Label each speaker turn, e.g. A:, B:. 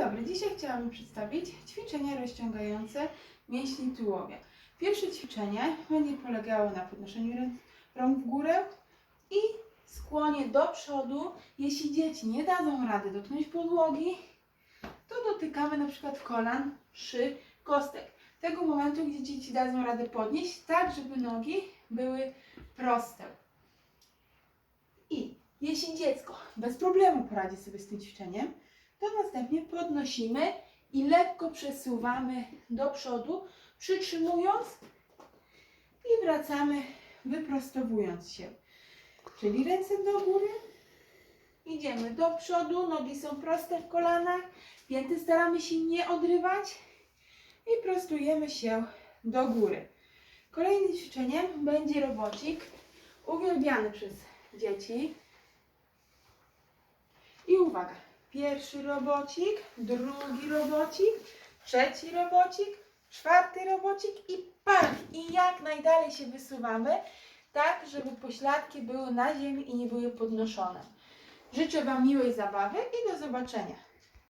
A: dobry, dzisiaj chciałabym przedstawić ćwiczenia rozciągające mięśni tułowia. Pierwsze ćwiczenie będzie polegało na podnoszeniu rąk w górę i skłonie do przodu. Jeśli dzieci nie dadzą rady dotknąć podłogi, to dotykamy na przykład kolan przy kostek. Tego momentu, gdzie dzieci dadzą radę podnieść, tak żeby nogi były proste. I jeśli dziecko bez problemu poradzi sobie z tym ćwiczeniem, to następnie podnosimy i lekko przesuwamy do przodu, przytrzymując i wracamy wyprostowując się. Czyli ręce do góry, idziemy do przodu, nogi są proste w kolanach, pięty staramy się nie odrywać i prostujemy się do góry. Kolejnym ćwiczeniem będzie robocik uwielbiany przez dzieci. I uwaga, pierwszy robocik, drugi robocik, trzeci robocik, czwarty robocik i pach! I jak najdalej się wysuwamy, tak żeby pośladki były na ziemi i nie były podnoszone. Życzę Wam miłej zabawy i do zobaczenia.